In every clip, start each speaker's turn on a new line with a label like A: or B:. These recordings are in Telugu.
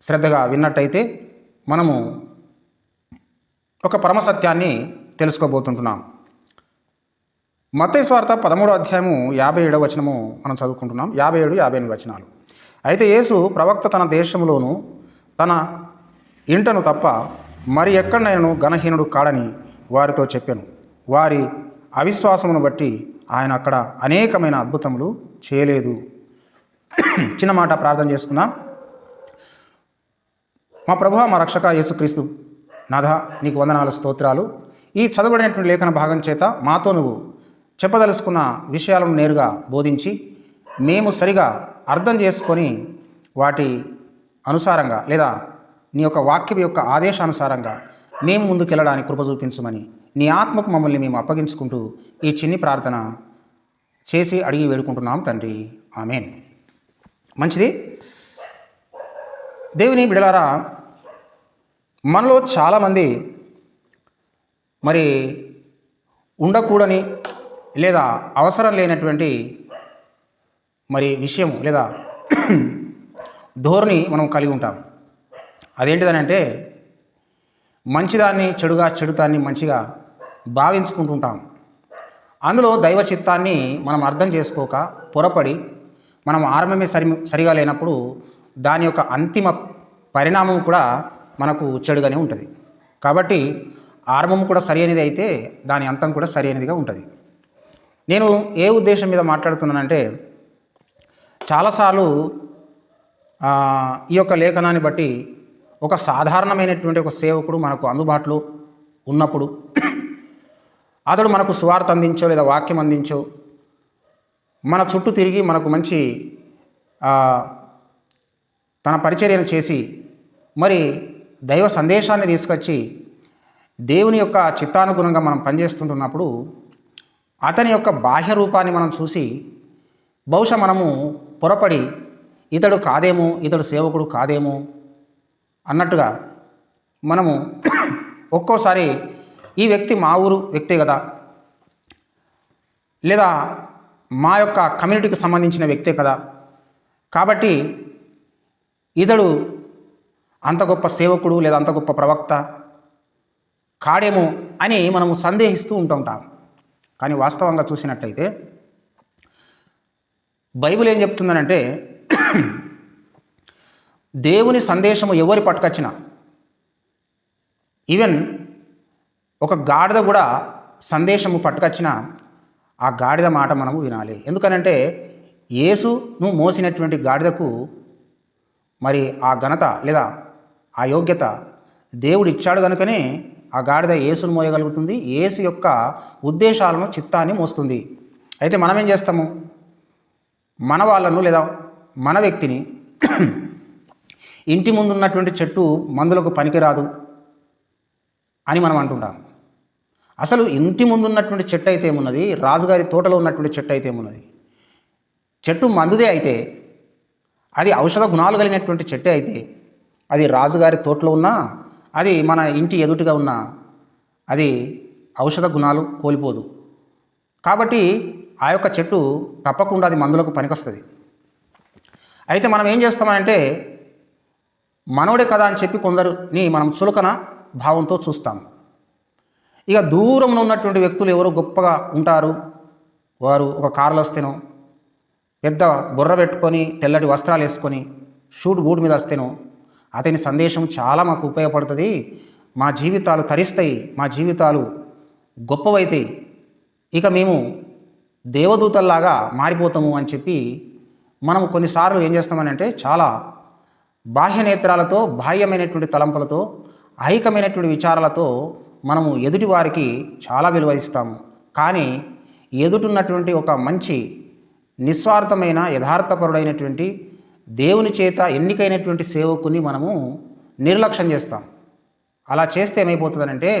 A: శ్రద్ధగా విన్నట్టయితే మనము ఒక పరమ సత్యాన్ని తెలుసుకోబోతుంటున్నాం. మతేశ్వార్త పదమూడు పదమూడో అధ్యాయము యాభై ఏడవ వచనము మనం చదువుకుంటున్నాం. యాభై ఏడు యాభై ఎనిమిది వచనాలు. అయితే యేసు ప్రవక్త తన దేశంలోను తన ఇంటను తప్ప మరి ఎక్కడైనాను ఘనహీనుడు కాడని వారితో చెప్పాను. వారి అవిశ్వాసమును బట్టి ఆయన అక్కడ అనేకమైన అద్భుతములు చేయలేదు. చిన్న మాట ప్రార్థన చేసుకున్నాం మా ప్రభు మా రక్షక యేసుక్రీస్తు. నాథ నీకు వందనాలు స్తోత్రాలు. ఈ చదవబడినటువంటి లేఖన భాగం చేత మాతో నువ్వు చెప్పదలుచుకున్న విషయాలను నేరుగా బోధించి మేము సరిగా అర్థం చేసుకొని వాటి అనుసారంగా లేదా నీ యొక్క వాక్యం యొక్క ఆదేశానుసారంగా మేము ముందుకెళ్ళడానికి కృప చూపించమని నీ ఆత్మకు మమ్మల్ని మేము అప్పగించుకుంటూ ఈ చిన్ని ప్రార్థన చేసి అడిగి వేడుకుంటున్నాం తండ్రి. ఆమెన్. మంచిది? దేవుని బిడలారా మనలో చాలామంది మరి ఉండకూడని లేదా అవసరం లేనటువంటి మరి విషయం లేదా ధోరణి మనం కలిగి ఉంటాం. అదేంటిదని అంటే మంచిదాన్ని చెడుగా చెడుతాన్ని మంచిగా భావించుకుంటుంటాం. అందులో దైవ చిత్తాన్ని మనం అర్థం చేసుకోక పొరపడి మనం ఆరంభమే సరి సరిగా లేనప్పుడు దాని యొక్క అంతిమ పరిణామం కూడా మనకు చెడుగానే ఉంటుంది. కాబట్టి ఆరంభం కూడా సరి అనేది అయితే దాని అంతం కూడా సరి అనేదిగా ఉంటుంది. నేను ఏ ఉద్దేశం మీద మాట్లాడుతున్నానంటే చాలాసార్లు ఈ యొక్క లేఖనాన్ని బట్టి ఒక సాధారణమైనటువంటి ఒక సేవకుడు మనకు అందుబాటులో ఉన్నప్పుడు అతడు మనకు సువార్త అందించో లేదా వాక్యం అందించో మన చుట్టూ తిరిగి మనకు మంచి తన పరిచర్యను చేసి మరి దైవ సందేశాన్ని తీసుకొచ్చి దేవుని యొక్క చిత్తానుగుణంగా మనం పనిచేస్తుంటున్నప్పుడు అతని యొక్క బాహ్య రూపాన్ని మనం చూసి బహుశా మనము పొరపడి ఇతడు కాదేమో ఇతడు సేవకుడు కాదేమో అన్నట్టుగా మనము ఒక్కోసారి ఈ వ్యక్తి మా ఊరు వ్యక్తే కదా. లేదా మా యొక్క కమ్యూనిటీకి సంబంధించిన వ్యక్తే కదా. కాబట్టి ఇతడు అంత గొప్ప సేవకుడు లేదా అంత గొప్ప ప్రవక్త కాడేమో అని మనము సందేహిస్తూ ఉంటుంటాం కానీ వాస్తవంగా చూసినట్టయితే బైబిల్ ఏం చెప్తుందనంటే దేవుని సందేశము ఎవరి పట్టుకొచ్చినా ఈవెన్ ఒక గాడిద కూడా సందేశము పట్టుకొచ్చిన ఆ గాడిద మాట మనము వినాలి. ఎందుకనంటే యేసు నువ్వు మోసినటువంటి గాడిదకు మరి ఆ ఘనత లేదా ఆ యోగ్యత దేవుడు ఇచ్చాడు కనుకనే ఆ గాడిద ఏసును మోయగలుగుతుంది. ఏసు యొక్క ఉద్దేశాలను చిత్తాన్ని మోస్తుంది. అయితే మనం ఏం చేస్తాము? మన వాళ్ళను లేదా మన వ్యక్తిని ఇంటి ముందు ఉన్నటువంటి చెట్టు మందులకు పనికిరాదు అని మనం అంటుంటాం. అసలు ఇంటి ముందు ఉన్నటువంటి చెట్టు అయితే ఏమున్నది? రాజుగారి తోటలో ఉన్నటువంటి చెట్టు అయితే ఏమున్నది? చెట్టు మందుదే అయితే అది ఔషధ గుణాలు కలిగినటువంటి చెట్టు అయితే అది రాజుగారి తోటలో ఉన్నా అది మన ఇంటి ఎదుటిగా ఉన్న అది ఔషధ గుణాలు కోల్పోదు. కాబట్టి ఆ యొక్క చెట్టు తప్పకుండా అది మందులకు పనికొస్తుంది. అయితే మనం ఏం చేస్తామంటే మనోడే కదా అని చెప్పి కొందరుని మనం చులకన భావంతో చూస్తాం. ఇక దూరంలో ఉన్నటువంటి వ్యక్తులు ఎవరు గొప్పగా ఉంటారు? వారు ఒక కారులో వస్తేనో పెద్ద బుర్ర పెట్టుకొని తెల్లటి వస్త్రాలు వేసుకొని షూట్ బూట్ మీద వస్తేనో అతని సందేశం చాలా మాకు ఉపయోగపడుతుంది. మా జీవితాలు తరిస్తాయి. మా జీవితాలు గొప్పవైతాయి. ఇక మేము దేవదూతల్లాగా మారిపోతాము అని చెప్పి మనం కొన్నిసార్లు ఏం చేస్తామనంటే చాలా బాహ్య నేత్రాలతో బాహ్యమైనటువంటి తలంపులతో ఐకమైనటువంటి విచారాలతో మనము ఎదుటి వారికి చాలా విలువ ఇస్తాము. కానీ ఎదుటున్నటువంటి ఒక మంచి నిస్వార్థమైన యథార్థపరుడైనటువంటి దేవుని చేత ఎన్నికైనటువంటి సేవకుని మనము నిర్లక్ష్యం చేస్తాం. అలా చేస్తే ఏమైపోతుందనంటే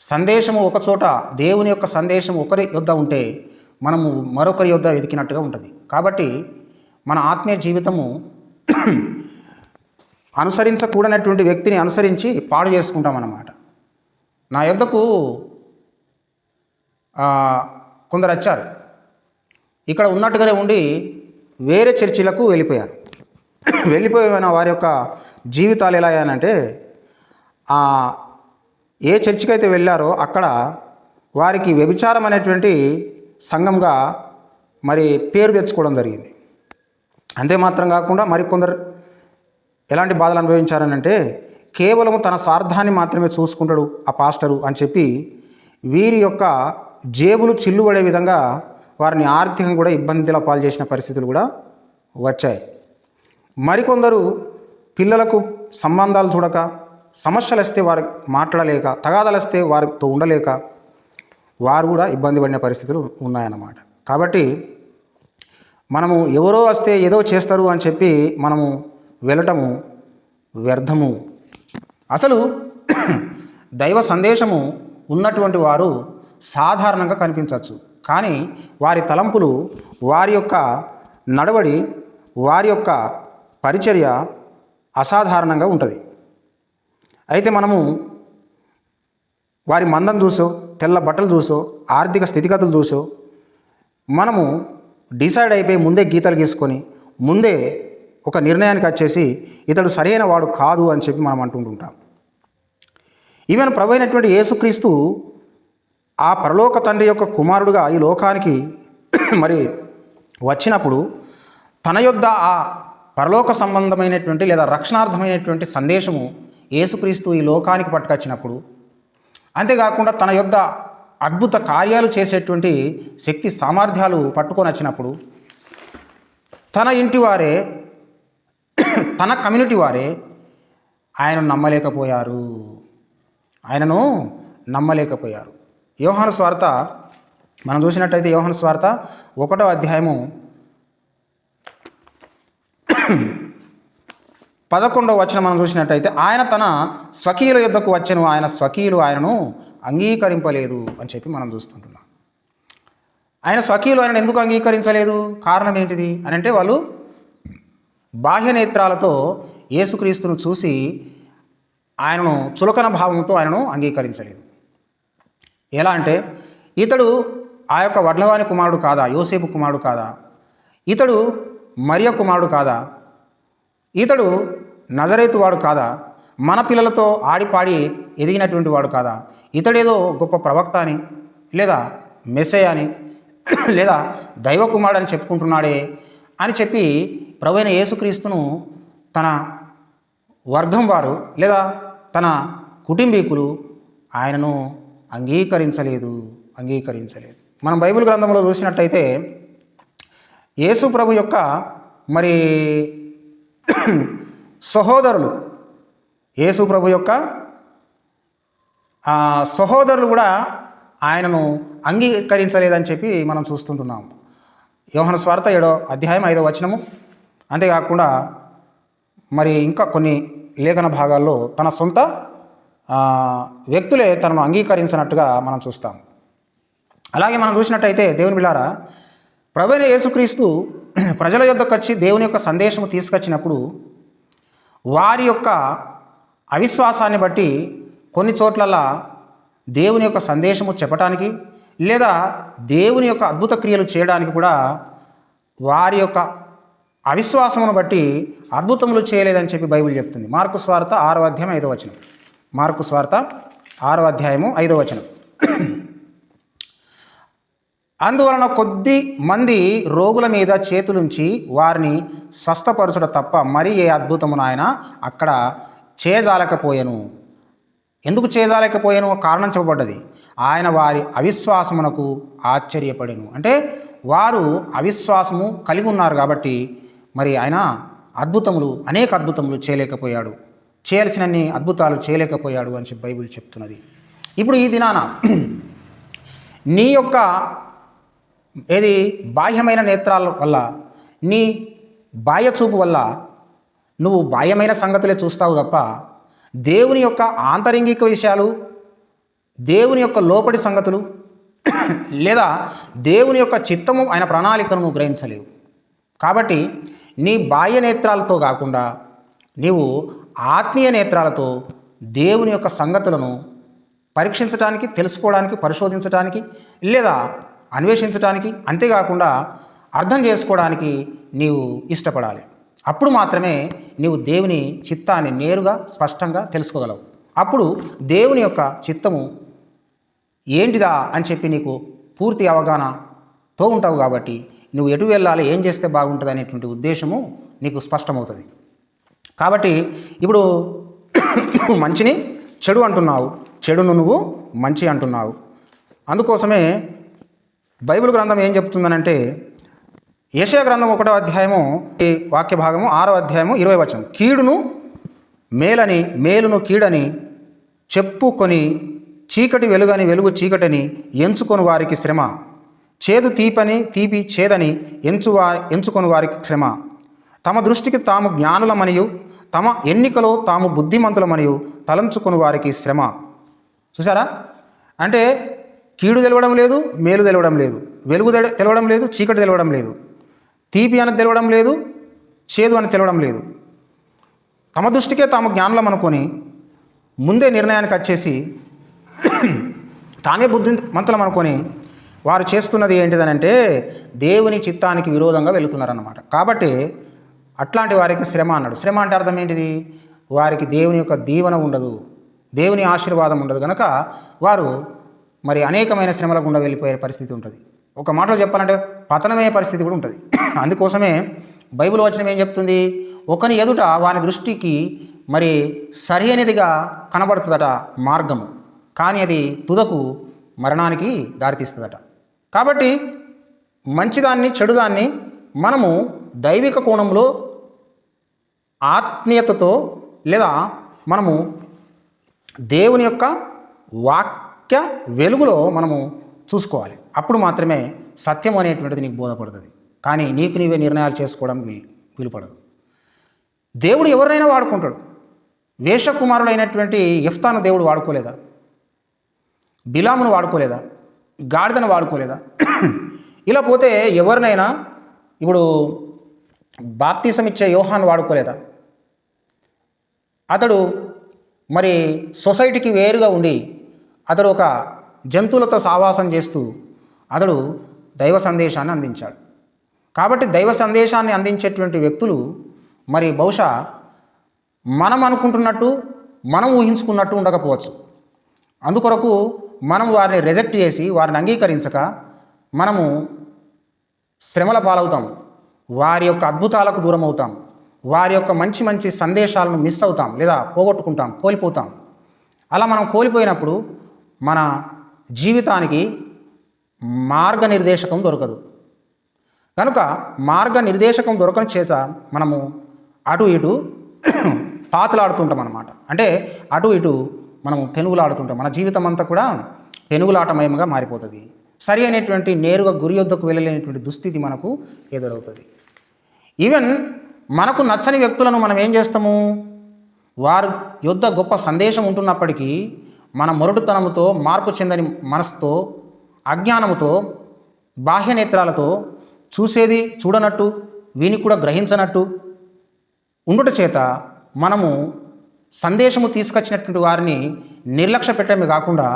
A: సందేశము ఒకచోట దేవుని యొక్క సందేశం ఒకరి యొద్ద ఉంటే మనము మరొకరి యొద్ద వెతికినట్టుగా ఉంటుంది. కాబట్టి మన ఆత్మీయ జీవితము అనుసరించకూడనటువంటి వ్యక్తిని అనుసరించి పాడు చేసుకుంటాం అన్నమాట నా యొద్దకు కొందరు వచ్చారు. ఇక్కడ ఉన్నట్టుగానే ఉండి వేరే చర్చిలకు వెళ్ళిపోయారు. వెళ్ళిపోయిన వారి యొక్క జీవితాలు ఎలా అయ్యానంటే ఆ ఏ చర్చికి అయితే వెళ్ళారో అక్కడ వారికి వ్యభిచారం అనేటువంటి సంఘంగా మరి పేరు తెచ్చుకోవడం జరిగింది. అంతే మాత్రం కాకుండా మరికొందరు ఎలాంటి బాధలు అనుభవించారనంటే కేవలం తన స్వార్థాన్ని మాత్రమే చూసుకుంటాడు ఆ పాస్టరు అని చెప్పి వీరి యొక్క జేబులు చిల్లుబడే విధంగా వారిని ఆర్థికంగా కూడా ఇబ్బందుల పాలు చేసిన పరిస్థితులు కూడా వచ్చాయి. మరికొందరు పిల్లలకు సంబంధాలు చూడక సమస్యలు వస్తే వారు మాట్లాడలేక తగాదాలు వస్తే వారితో ఉండలేక వారు కూడా ఇబ్బంది పడిన పరిస్థితులు ఉన్నాయన్నమాట. కాబట్టి మనము ఎవరో వస్తే ఏదో చేస్తారు అని చెప్పి మనము వెళ్ళటము వ్యర్థము. అసలు దైవ సందేశము ఉన్నటువంటి వారు సాధారణంగా కనిపించవచ్చు. కానీ వారి తలంపులు వారి యొక్క నడవడి వారి యొక్క పరిచర్య అసాధారణంగా ఉంటుంది. అయితే మనము వారి మందం చూసో తెల్ల బట్టలు చూసో ఆర్థిక స్థితిగతులు చూసో మనము డిసైడ్ అయిపోయి ముందే గీతలు గీసుకొని ముందే ఒక నిర్ణయానికి వచ్చేసి ఇతడు సరైన వాడు కాదు అని చెప్పి మనం అంటుంటుంటాం. ఈవెన్ ప్రభు అయినటువంటి యేసుక్రీస్తు ఆ పరలోక తండ్రి యొక్క కుమారుడుగా ఈ లోకానికి మరి వచ్చినప్పుడు తన యొద్ద ఆ పరలోక సంబంధమైనటువంటి లేదా రక్షణార్థమైనటువంటి సందేశము యేసుక్రీస్తు ఈ లోకానికి పట్టుకొచ్చినప్పుడు అంతేకాకుండా తన యొద్ద అద్భుత కార్యాలు చేసేటువంటి శక్తి సామర్థ్యాలు పట్టుకొని వచ్చినప్పుడు తన ఇంటి వారే తన కమ్యూనిటీ వారే ఆయనను నమ్మలేకపోయారు. ఆయనను నమ్మలేకపోయారు. యోహాను స్వార్త మనం చూసినట్టయితే యోహాను స్వార్త ఒకటో అధ్యాయము పదకొండవ వచనం మనం చూసినట్టయితే ఆయన తన స్వకీయుల యుద్ధకు వచ్చను ఆయన స్వకీయులు ఆయనను అంగీకరింపలేదు అని చెప్పి మనం చూస్తుంటున్నాం. ఆయన స్వకీయులు ఆయనను ఎందుకు అంగీకరించలేదు? కారణం ఏంటిది? అని అంటే వాళ్ళు బాహ్య నేత్రాలతో యేసుక్రీస్తును చూసి ఆయనను చులకన భావంతో ఆయనను అంగీకరించలేదు. ఎలా అంటే ఇతడు ఆ యొక్క వడ్లవాని కుమారుడు కాదా యోసేపు కుమారుడు కాదా? ఇతడు మరియ కుమారుడు కాదా? ఇతడు నజరేతు వాడు కాదా? మన పిల్లలతో ఆడిపాడి ఎదిగినటువంటి వాడు కాదా? ఇతడేదో గొప్ప ప్రవక్త అని లేదా మెస్సే అని లేదా దైవ కుమారుడు అని చెప్పుకుంటున్నాడే అని చెప్పి ప్రభు యేసుక్రీస్తును తన వర్గం వారు లేదా తన కుటుంబీకులు ఆయనను అంగీకరించలేదు అంగీకరించలేదు. మనం బైబిల్ గ్రంథంలో చూసినట్టయితే యేసు ప్రభు యొక్క మరి సహోదరులు యేసు ప్రభు యొక్క సహోదరులు కూడా ఆయనను అంగీకరించలేదని చెప్పి మనం చూస్తుంటున్నాం. యోహన స్వార్థ ఏడో అధ్యాయం ఐదో వచనము. అంతేకాకుండా మరి ఇంకా కొన్ని లేఖన భాగాల్లో తన సొంత వ్యక్తులే తనను అంగీకరించినట్టుగా మనం చూస్తాం. అలాగే మనం చూసినట్టయితే దేవుని బిళ్ళారా ప్రభువైన యేసుక్రీస్తు ప్రజల యొద్దకు వచ్చి దేవుని యొక్క సందేశము తీసుకొచ్చినప్పుడు వారి యొక్క అవిశ్వాసాన్ని బట్టి కొన్ని చోట్లలా దేవుని యొక్క సందేశము చెప్పటానికి లేదా దేవుని యొక్క అద్భుత క్రియలు చేయడానికి కూడా వారి యొక్క అవిశ్వాసమును బట్టి అద్భుతములు చేయలేదని చెప్పి బైబిల్ చెప్తుంది. మార్కు స్వార్థ ఆరో అధ్యాయం ఐదో వచనం. మార్కు స్వార్థ ఆరో అధ్యాయము ఐదో వచనం. అందువలన కొద్ది మంది రోగుల మీద చేతులుంచి వారిని స్వస్థపరచుట తప్ప మరి ఏ అద్భుతమును ఆయన అక్కడ చేజాలకపోయాను. ఎందుకు చేజాలకపోయాను? కారణం చెప్పబడ్డది. ఆయన వారి అవిశ్వాసమునకు ఆశ్చర్యపడెను. అంటే వారు అవిశ్వాసము కలిగి ఉన్నారు కాబట్టి మరి ఆయన అద్భుతములు అనేక అద్భుతములు చేయలేకపోయాడు. చేయాల్సినన్ని అద్భుతాలు చేయలేకపోయాడు అని చెప్పి బైబిల్ చెప్తున్నది. ఇప్పుడు ఈ దినాన నీ యొక్క ఏది బాహ్యమైన నేత్రాల వల్ల నీ బాహ్య చూపు వల్ల నువ్వు బాహ్యమైన సంగతులే చూస్తావు తప్ప దేవుని యొక్క ఆంతరింగిక విషయాలు దేవుని యొక్క లోపటి సంగతులు లేదా దేవుని యొక్క చిత్తము ఆయన ప్రణాళికను నువ్వు గ్రహించలేవు. కాబట్టి నీ బాహ్య నేత్రాలతో కాకుండా నీవు ఆత్మీయ నేత్రాలతో దేవుని యొక్క సంగతులను పరీక్షించడానికి తెలుసుకోవడానికి పరిశోధించడానికి లేదా అన్వేషించడానికి అంతేకాకుండా అర్థం చేసుకోవడానికి నీవు ఇష్టపడాలి. అప్పుడు మాత్రమే నీవు దేవుని చిత్తాన్ని నేరుగా స్పష్టంగా తెలుసుకోగలవు. అప్పుడు దేవుని యొక్క చిత్తము ఏంటిదా అని చెప్పి నీకు పూర్తి అవగాహనతో ఉంటావు కాబట్టి నువ్వు ఎటు వెళ్ళాలి ఏం చేస్తే బాగుంటుంది అనేటువంటి ఉద్దేశము నీకు స్పష్టమవుతుంది. కాబట్టి ఇప్పుడు మంచిని చెడు అంటున్నావు చెడును నువ్వు మంచి అంటున్నావు. అందుకోసమే బైబిల్ గ్రంథం ఏం చెప్తుందనంటే యశయ గ్రంథం ఒకటో అధ్యాయము ఈ వాక్య భాగము ఆరో అధ్యాయము ఇరవై వచనం. కీడును మేలని మేలును కీడని చెప్పుకొని చీకటి వెలుగని వెలుగు చీకటిని ఎంచుకొని వారికి శ్రమ. చేదు తీపని తీపి చేదని ఎంచువా ఎంచుకొని వారికి శ్రమ. తమ దృష్టికి తాము జ్ఞానులమనియు తమ ఎన్నికలో తాము బుద్ధిమంతులమనియు తలంచుకొని వారికి శ్రమ. చూసారా అంటే కీడు తెలవడం లేదు మేలు తెలవడం లేదు. వెలుగు తెలవడం లేదు చీకటి తెలవడం లేదు. తీపి అని తెలవడం లేదు చేదు అని తెలవడం లేదు. తమ దృష్టికే తాము జ్ఞానులం అనుకొని ముందే నిర్ణయానికి వచ్చేసి తామే బుద్ధిమంతులం అనుకొని వారు చేస్తున్నది ఏంటిదనంటే దేవుని చిత్తానికి విరోధంగా వెళుతున్నారన్నమాట. కాబట్టి అట్లాంటి వారికి శ్రమ అన్నాడు. శ్రమ అంటే అర్థం ఏంటిది? వారికి దేవుని యొక్క దీవెన ఉండదు. దేవుని ఆశీర్వాదం ఉండదు. కనుక వారు మరి అనేకమైన శ్రమల గుండా వెళ్ళిపోయే పరిస్థితి ఉంటుంది. ఒక మాటలో చెప్పాలంటే పతనమయ్యే పరిస్థితి కూడా ఉంటుంది. అందుకోసమే బైబిల్ వచనం ఏం చెప్తుంది? ఒకని ఎదుట వాని దృష్టికి మరి సరి కనబడుతుందట మార్గము. కానీ అది తుదకు మరణానికి దారితీస్తుందట. కాబట్టి మంచిదాన్ని చెడుదాన్ని మనము దైవిక కోణంలో ఆత్మీయతతో లేదా మనము దేవుని యొక్క వాక్య వెలుగులో మనము చూసుకోవాలి. అప్పుడు మాత్రమే సత్యం అనేటువంటిది నీకు బోధపడుతుంది. కానీ నీకు నీవే నిర్ణయాలు చేసుకోవడం వీలుపడదు. దేవుడు ఎవరినైనా వాడుకుంటాడు. వేషకుమారుడైనటువంటి ఇఫ్తాను దేవుడు వాడుకోలేదా? బిలామును వాడుకోలేదా? గాడిదను వాడుకోలేదా? ఇలా పోతే ఎవరినైనా ఇప్పుడు బాప్తీసం ఇచ్చే యోహాన్ వాడుకోలేదా? అతడు మరి సొసైటీకి వేరుగా ఉండి అతడు ఒక జంతువులతో సావాసం చేస్తూ అతడు దైవ సందేశాన్ని అందించాడు. కాబట్టి దైవ సందేశాన్ని అందించేటువంటి వ్యక్తులు మరి బహుశా మనం అనుకుంటున్నట్టు మనం ఊహించుకున్నట్టు ఉండకపోవచ్చు. అందుకొరకు మనం వారిని రిజెక్ట్ చేసి వారిని అంగీకరించక మనము శ్రమల పాలవుతాం వారి యొక్క అద్భుతాలకు దూరం అవుతాం వారి యొక్క మంచి మంచి సందేశాలను మిస్ అవుతాం లేదా పోగొట్టుకుంటాం కోల్పోతాం. అలా మనం కోల్పోయినప్పుడు మన జీవితానికి మార్గనిర్దేశకం దొరకదు. కనుక మార్గనిర్దేశకం దొరకని చేత మనము అటు ఇటు పాతులాడుతుంటాం అన్నమాట అంటే అటు ఇటు మనము పెనుగులాడుతుంటాం. మన జీవితం అంతా కూడా పెనుగులాటమయంగా మారిపోతుంది. సరి అయినటువంటి నేరుగా గురి యొద్దకు వెళ్ళలేనటువంటి దుస్థితి మనకు ఎదురవుతుంది. ఈవెన్ మనకు నచ్చని వ్యక్తులను మనం ఏం చేస్తాము? వారి యుద్ధ గొప్ప సందేశం ఉంటున్నప్పటికీ మన మొరటుతనముతో మార్పు చెందని మనసుతో అజ్ఞానముతో బాహ్య నేత్రాలతో చూసేది చూడనట్టు వీని కూడా గ్రహించనట్టు ఉండుట చేత మనము సందేశము తీసుకొచ్చినటువంటి వారిని నిర్లక్ష్య పెట్టడమే కాకుండా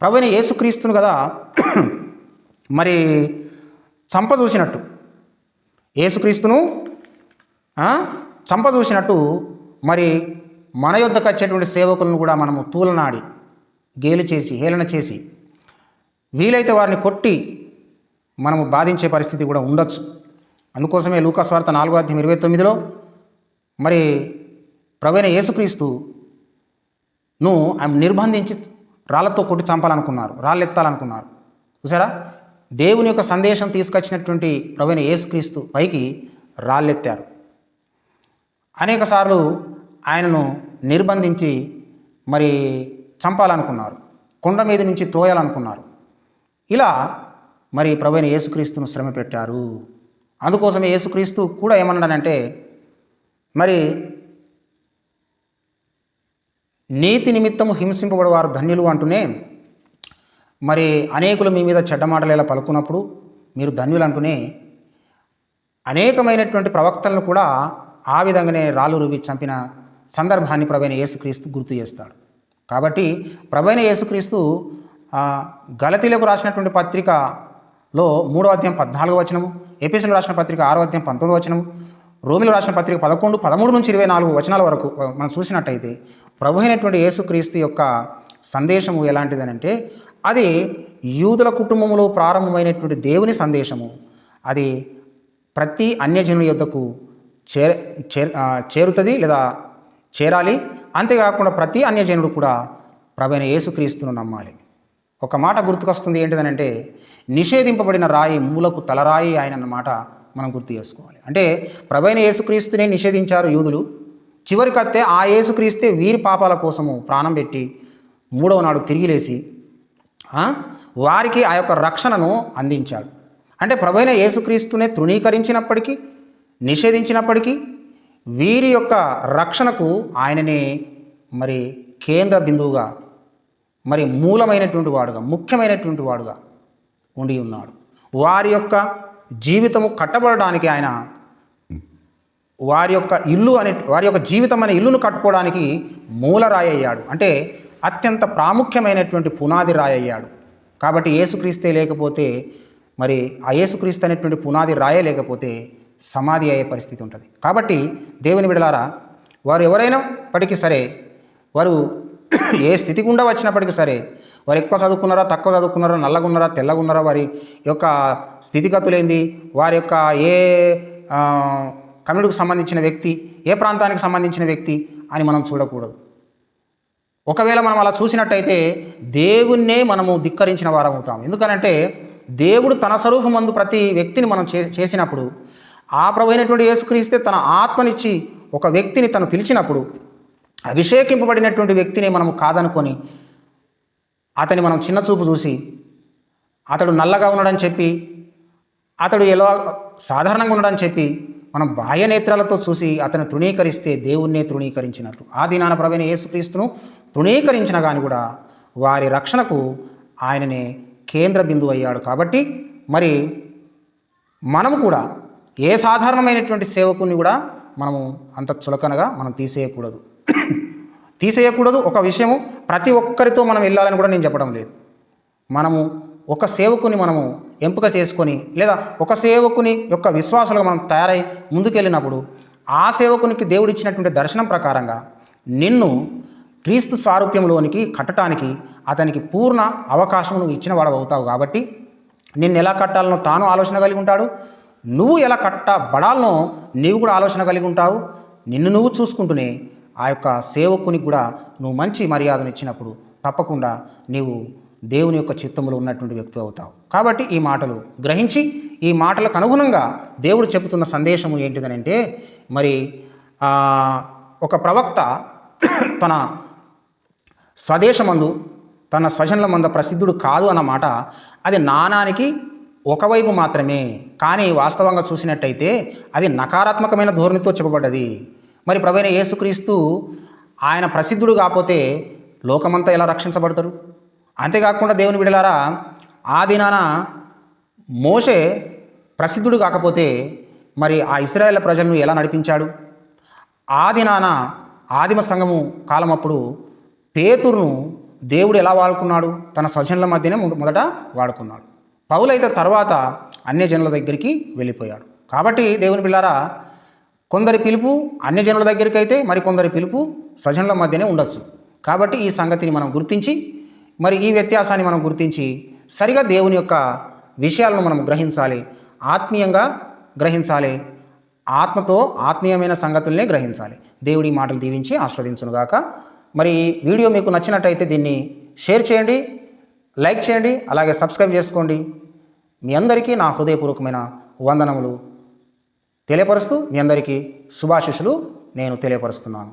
A: ప్రభుని యేసుక్రీస్తును కదా మరి చంప చూసినట్టు. యేసుక్రీస్తును చంపదూసినట్టు మరి మన యొద్దకు వచ్చేటువంటి సేవకులను కూడా మనము తూలనాడి గేలి చేసి హేళన చేసి వీలైతే వారిని కొట్టి మనము బాధించే పరిస్థితి కూడా ఉండొచ్చు. అందుకోసమే లూకాస్వార్త నాలుగో అధ్యాయం ఇరవై తొమ్మిదిలో మరి ప్రవీణ యేసుక్రీస్తు ను ఆమె నిర్బంధించి రాళ్ళతో కొట్టి చంపాలనుకున్నారు రాళ్ళు ఎత్తాలనుకున్నారు చూసారా దేవుని యొక్క సందేశం తీసుకొచ్చినటువంటి ప్రవీణ యేసుక్రీస్తు పైకి రాళ్ళెత్తారు. అనేక సార్లు ఆయనను నిర్బంధించి మరి చంపాలనుకున్నారు. కొండ మీద నుంచి తోయాలనుకున్నారు ఇలా మరి ప్రవీణ యేసుక్రీస్తును శ్రమ పెట్టారు. అందుకోసమే యేసుక్రీస్తు కూడా ఏమన్నాడంటే మరి నీతి నిమిత్తము హింసింపబడేవారు ధన్యులు అంటూనే మరి అనేకులు మీ మీద చెడ్డ మాటలు ఇలా పలుకున్నప్పుడు మీరు ధన్యులు అంటూనే అనేకమైనటువంటి ప్రవక్తలను కూడా ఆ విధంగానే రాళ్ళు రూపి చంపిన సందర్భాన్ని ప్రభైన యేసుక్రీస్తు గుర్తు చేస్తాడు. కాబట్టి ప్రభైన యేసుక్రీస్తు గలతీలకు రాసినటువంటి పత్రికలో మూడవ అధ్యాయం పద్నాలుగు వచనము ఎపిసోడ్ రాసిన పత్రిక ఆరో అధ్యాయం పంతొమ్మిది వచనము రోమిలు రాసిన పత్రిక పదకొండు పదమూడు నుంచి ఇరవై నాలుగు వచనాల వరకు మనం చూసినట్టయితే ప్రభు అయినటువంటి యేసుక్రీస్తు యొక్క సందేశము ఎలాంటిదనంటే అది యూదుల కుటుంబంలో ప్రారంభమైనటువంటి దేవుని సందేశము. అది ప్రతి అన్యజనుల యొద్దకు చే చేర్- చేరుతుంది లేదా చేరాలి. అంతేకాకుండా ప్రతి అన్యజనుడు కూడా ప్రభైన యేసుక్రీస్తును నమ్మాలి. ఒక మాట గుర్తుకొస్తుంది ఏంటిదనంటే నిషేధింపబడిన రాయి మూలకు తలరాయి ఆయన అన్నమాట మనం గుర్తు చేసుకోవాలి. అంటే ప్రభైన యేసుక్రీస్తునే నిషేధించారు యూదులు. చివరికత్తే ఆ యేసుక్రీస్తే వీరి పాపాల కోసము ప్రాణం పెట్టి మూడవ నాడు తిరిగి లేచి వారికి ఆ యొక్క రక్షణను అందించాడు. అంటే ప్రభైన యేసుక్రీస్తునే తృణీకరించినప్పటికీ నిషేధించినప్పటికీ వీరి యొక్క రక్షణకు ఆయననే మరి కేంద్ర బిందువుగా మరి మూలమైనటువంటి వాడుగా ముఖ్యమైనటువంటి వాడుగా ఉండి ఉన్నాడు. వారి యొక్క జీవితము కట్టబడడానికి ఆయన వారి యొక్క ఇల్లు అనే వారి యొక్క జీవితం అనే ఇల్లును కట్టుకోవడానికి మూలరాయి అయ్యాడు. అంటే అత్యంత ప్రాముఖ్యమైనటువంటి పునాది రాయయ్యాడు కాబట్టి ఏసుక్రీస్తే లేకపోతే మరి ఆ ఏసుక్రీస్తు అనేటువంటి పునాది రాయే లేకపోతే సమాధి అయ్యే పరిస్థితి ఉంటుంది. కాబట్టి దేవుని విడలారా వారు ఎవరైనప్పటికీ సరే వారు ఏ స్థితి గుండా వచ్చినప్పటికీ సరే వారు ఎక్కువ చదువుకున్నారా తక్కువ చదువుకున్నారా నల్లగా ఉన్నారా తెల్లగా ఉన్నారా వారి యొక్క స్థితిగతులేంది వారి యొక్క ఏ కమ్యూనిటీకి సంబంధించిన వ్యక్తి ఏ ప్రాంతానికి సంబంధించిన వ్యక్తి అని మనం చూడకూడదు. ఒకవేళ మనం అలా చూసినట్టయితే దేవుణ్ణే మనము ధిక్కరించిన వారం అవుతాం. ఎందుకనంటే దేవుడు తన స్వరూపమందు ప్రతి వ్యక్తిని మనం చే చేసినప్పుడు ఆ ప్రభు అయినటువంటి యేసుక్రీస్తే తన ఆత్మనిచ్చి ఒక వ్యక్తిని తను పిలిచినప్పుడు అభిషేకింపబడినటువంటి వ్యక్తిని మనము కాదనుకొని అతని మనం చిన్న చూపు చూసి అతడు నల్లగా ఉన్నాడని చెప్పి అతడు ఎలా సాధారణంగా ఉన్నాడని చెప్పి మనం బాహ్య నేత్రాలతో చూసి అతను తృణీకరిస్తే దేవుణ్ణే తృణీకరించినట్టు. ఆ దినాన ప్రవీణ యేసుక్రీస్తును తృణీకరించిన కానీ కూడా వారి రక్షణకు ఆయననే కేంద్ర బిందువు అయ్యాడు కాబట్టి మరి మనము కూడా ఏ సాధారణమైనటువంటి సేవకుని కూడా మనము అంత చులకనగా మనం తీసేయకూడదు. తీసేయకూడదు. ఒక విషయము ప్రతి ఒక్కరితో మనం వెళ్ళాలని కూడా నేను చెప్పడం లేదు. మనము ఒక సేవకుని మనము ఎంపిక చేసుకొని లేదా ఒక సేవకుని యొక్క విశ్వాసాలుగా మనం తయారై ముందుకెళ్ళినప్పుడు ఆ సేవకునికి దేవుడిచ్చినటువంటి దర్శనం ప్రకారంగా నిన్ను క్రీస్తు సారూప్యంలోనికి కట్టడానికి అతనికి పూర్ణ అవకాశం నువ్వు ఇచ్చిన వాడు అవుతావు కాబట్టి నిన్ను ఎలా కట్టాలనో తాను ఆలోచన కలిగి ఉంటాడు. నువ్వు ఎలా కట్టబడాలనో నీవు కూడా ఆలోచన కలిగి ఉంటావు. నిన్ను నువ్వు చూసుకుంటూనే ఆ యొక్క సేవకునికి కూడా నువ్వు మంచి మర్యాదను ఇచ్చినప్పుడు తప్పకుండా నీవు దేవుని యొక్క చిత్తంలో ఉన్నటువంటి వ్యక్తి అవుతావు. కాబట్టి ఈ మాటలు గ్రహించి ఈ మాటలకు అనుగుణంగా దేవుడు చెబుతున్న సందేశము ఏంటిదనంటే మరి ఒక ప్రవక్త తన స్వదేశమందు తన స్వజనుల మంద ప్రసిద్ధుడు కాదు అన్నమాట అది నానానికి ఒకవైపు మాత్రమే. కానీ వాస్తవంగా చూసినట్టయితే అది నకారాత్మకమైన ధోరణితో చెప్పబడ్డది. మరి ప్రవైన యేసుక్రీస్తు ఆయన ప్రసిద్ధుడు కాకపోతే లోకమంతా ఎలా రక్షించబడతారు? అంతేకాకుండా దేవుని విడలారా ఆ దినాన మోషే ప్రసిద్ధుడు కాకపోతే మరి ఆ ఇస్రాయేల్ ప్రజలను ఎలా నడిపించాడు? ఆ దినాన ఆదిమ సంఘము కాలం అప్పుడు పేతురును దేవుడు ఎలా వాడుకున్నాడు? తన స్వజనుల మధ్యనే మొదట వాడుకున్నాడు. పౌలైతే తర్వాత అన్యజనుల దగ్గరికి వెళ్ళిపోయాడు. కాబట్టి దేవుని పిల్లారా కొందరి పిలుపు అన్యజనుల దగ్గరికి అయితే మరి కొందరి పిలుపు స్వజనుల మధ్యనే ఉండొచ్చు. కాబట్టి ఈ సంగతిని మనం గుర్తించి మరి ఈ వ్యత్యాసాన్ని మనం గుర్తించి సరిగా దేవుని యొక్క విషయాలను మనం గ్రహించాలి. ఆత్మీయంగా గ్రహించాలి. ఆత్మతో ఆత్మీయమైన సంగతుల్నే గ్రహించాలి. దేవుడి మాటలు దీవించి ఆస్వాదించునుగాక. మరి ఈ వీడియో మీకు నచ్చినట్టయితే దీన్ని షేర్ చేయండి లైక్ చేయండి అలాగే సబ్స్క్రైబ్ చేసుకోండి. మీ అందరికీ నా హృదయపూర్వకమైన వందనములు. తెలియపరుస్తూ మీ అందరికీ శుభాశిషులు నేను తెలియపరుస్తున్నాను.